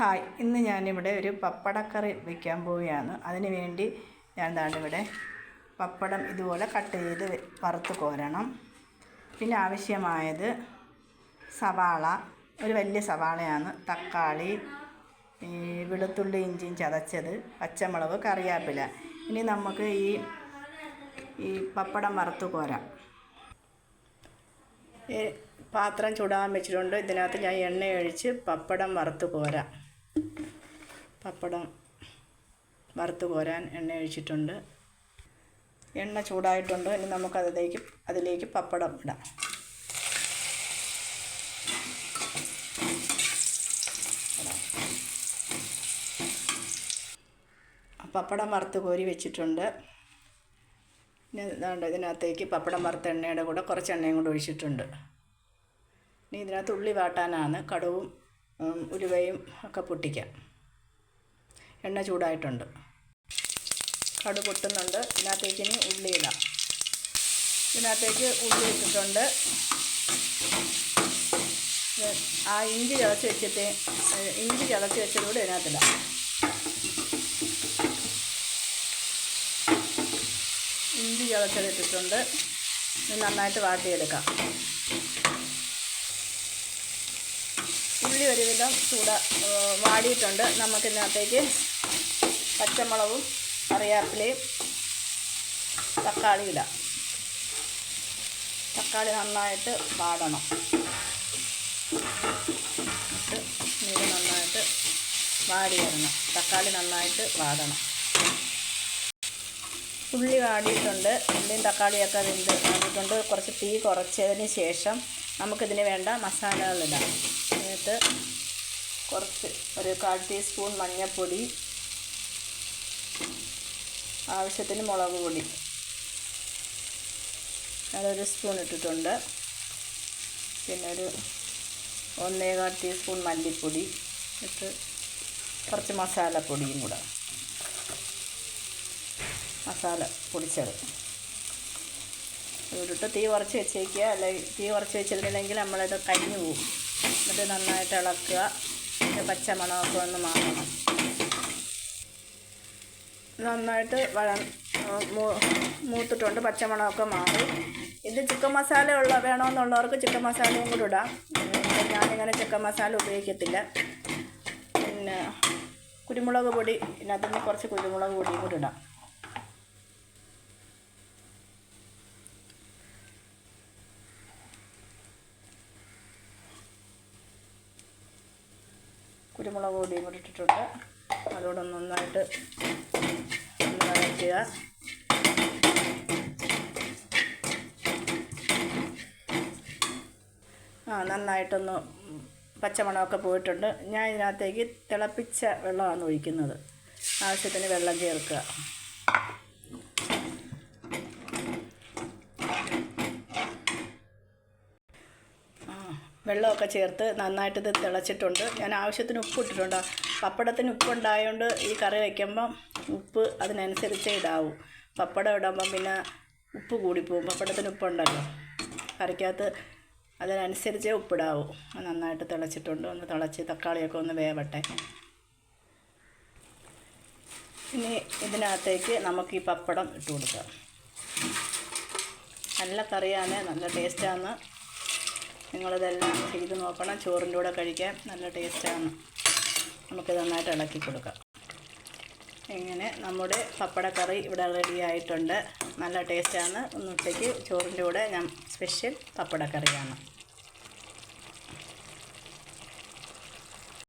Hi ഇന്ന് ഞാനിവിടെ ഒരു പപ്പടക്കറി വയ്ക്കാൻ പോവുകയാണ്. അതിന് വേണ്ടി ഞാൻ ഇവിടെ പപ്പടം ഇതുപോലെ കട്ട് ചെയ്ത് വറുത്ത് കോരണം. പിന്നെ ആവശ്യമായത് സവാള ഒരു വലിയ സവാളയാണ് തക്കാളി ഈ വെളുത്തുള്ളി ഇഞ്ചിയും ചതച്ചത് പച്ചമുളക് കറിവേപ്പില. ഇനി നമുക്ക് ഈ ഈ പപ്പടം വറുത്ത് കോരാം. പാത്രം ചൂടാൻ വെച്ചിട്ടുണ്ട്. ഇതിനകത്ത് ഞാൻ എണ്ണ ഒഴിച്ച് പപ്പടം വറുത്ത് കോരാം. പപ്പടം വറുത്ത് കോരാൻ എണ്ണ ഒഴിച്ചിട്ടുണ്ട്. എണ്ണ ചൂടായിട്ടുണ്ട്. ഇനി നമുക്കതിലേക്ക് അതിലേക്ക് പപ്പടം ഇടാം. പപ്പടം വറുത്ത് കോരി വെച്ചിട്ടുണ്ട്. ഇനി ഇതാണ്ട് ഇതിനകത്തേക്ക് പപ്പടം വറുത്ത എണ്ണയുടെ കൂടെ കുറച്ച് എണ്ണയും കൂടെ ഒഴിച്ചിട്ടുണ്ട്. ഇനി ഇതിനകത്ത് ഉള്ളി വാട്ടാനാണ്. കടുവും ഉലുവയും ഒക്കെ പൊട്ടിക്കാം. എണ്ണ ചൂടായിട്ടുണ്ട്. കടു പൊട്ടുന്നുണ്ട്. ഇതിനകത്തേക്ക് ഇനി ഉള്ളി ഇടാം. ഇതിനകത്തേക്ക് ഉള്ളി ഇട്ടിട്ടുണ്ട്. ആ ഇഞ്ചി ചതച്ച് വെച്ചിട്ട് ഇഞ്ചി ചതച്ച് വെച്ചതുകൂടെ ഇതിനകത്തിടാം ഇഞ്ചി ചതച്ചതിട്ടിട്ടുണ്ട് ഇത് നന്നായിട്ട് വാട്ടിയെടുക്കാം. ഉള്ളി ഒരുവിധം ചൂട ഏഹ് വാടിയിട്ടുണ്ട്. നമുക്കിതിനകത്തേക്ക് പച്ചമുളകും കറിവേപ്പിലയും തക്കാളി ഇടാം. തക്കാളി നന്നായിട്ട് വാടണം. ഇത് നന്നായിട്ട് വാടി വരണം. തക്കാളി നന്നായിട്ട് വാടണം. ഉള്ളി വാടിയിട്ടുണ്ട്. ഉള്ളിയും തക്കാളിയൊക്കെ വെന്ത് വാടിയിട്ടുണ്ട് കുറച്ച് തീ കുറച്ചതിന് ശേഷം നമുക്കിതിന് വേണ്ട മസാലകളിടാം. എന്നിട്ട് കുറച്ച് ഒരു കാൽ ടീസ്പൂൺ മഞ്ഞൾപ്പൊടി ആവശ്യത്തിന് മുളക് പൊടി. അതൊരു സ്പൂൺ ഇട്ടിട്ടുണ്ട്. പിന്നെ ഒരു ഒന്നേകാൽ ടീസ്പൂൺ മല്ലിപ്പൊടി ഇട്ട് കുറച്ച് മസാലപ്പൊടിയും കൂടെ. മസാല പൊടിച്ചത്. ഇവിടിട്ട് തീ കുറച്ച് വെച്ചേക്കുക. അല്ലെങ്കിൽ തീ കുറച്ച് വെച്ചിട്ടുണ്ടെങ്കിൽ നമ്മളത് കരിഞ്ഞു പോകും. എന്നിട്ട് നന്നായിട്ട് ഇളക്കുക. പിന്നെ പച്ചമണമൊക്കെ ഒന്ന് മാറണം. നന്നായിട്ട് വഴ മൂത്തിട്ടുണ്ട്. പച്ചമണമൊക്കെ മാറി. ഇത് ചിക്കൻ മസാല ഉള്ള വേണമെന്നുള്ളവർക്ക് ചിക്കൻ മസാലയും കൂടി ഇടാം. ഞാനിങ്ങനെ ചിക്കൻ മസാല ഉപയോഗിക്കത്തില്ല. പിന്നെ കുരുമുളക് പൊടി ഇതിനകത്തുനിന്ന് കുറച്ച് കുരുമുളക് പൊടിയും കൂടി ഇടാം. കുരുമുളക് പൊടിയും കൂടി ഇട്ടിട്ടുണ്ട്. അതുകൂടെ നന്നായിട്ട് വഴറ്റുക. ആ നന്നായിട്ടൊന്ന് പച്ചമണമൊക്കെ പോയിട്ടുണ്ട്. ഞാൻ ഇതിനകത്തേക്ക് തിളപ്പിച്ച വെള്ളമാണ് ഒഴിക്കുന്നത്. ആവശ്യത്തിന് വെള്ളം ചേർക്കുക ആ, വെള്ളമൊക്കെ ചേർത്ത് നന്നായിട്ട് ഇത് തിളച്ചിട്ടുണ്ട്. ഞാൻ ആവശ്യത്തിന് ഉപ്പ് ഇട്ടിട്ടുണ്ട് പപ്പടത്തിന് ഉപ്പുണ്ടായതുകൊണ്ട് ഈ കറി വയ്ക്കുമ്പം ഉപ്പ് അതിനനുസരിച്ച് ഇടാവൂ പപ്പടം ഇടുമ്പം പിന്നെ ഉപ്പ് കൂടിപ്പോവും. പപ്പടത്തിന് ഉപ്പുണ്ടല്ലോ. കറിക്കകത്ത് അതിനനുസരിച്ചേ ഉപ്പിടാവൂ. നന്നായിട്ട് തിളച്ചിട്ടുണ്ട്. ഒന്ന് തിളച്ച് തക്കാളിയൊക്കെ ഒന്ന് വേവട്ടെ. ഇനി ഇതിനകത്തേക്ക് നമുക്ക് ഈ പപ്പടം ഇട്ട് കൊടുക്കാം. നല്ല കറിയാണ്. നല്ല ടേസ്റ്റാണ്. നിങ്ങളിതെല്ലാം ചെയ്ത് നോക്കണം. ചോറിന്റെ കൂടെ കഴിക്കാൻ നല്ല ടേസ്റ്റാണ്. നമുക്ക് നന്നായിട്ട് ഇളക്കി കൊടുക്കാം. ഇങ്ങനെ നമ്മുടെ പപ്പടക്കറി ഇവിടെ റെഡി ആയിട്ടുണ്ട്. നല്ല ടേസ്റ്റാണ്. ഉച്ചയ്ക്ക് ചോറിന്റെ കൂടെ ഞാൻ സ്പെഷ്യൽ പപ്പടക്കറിയാണ്.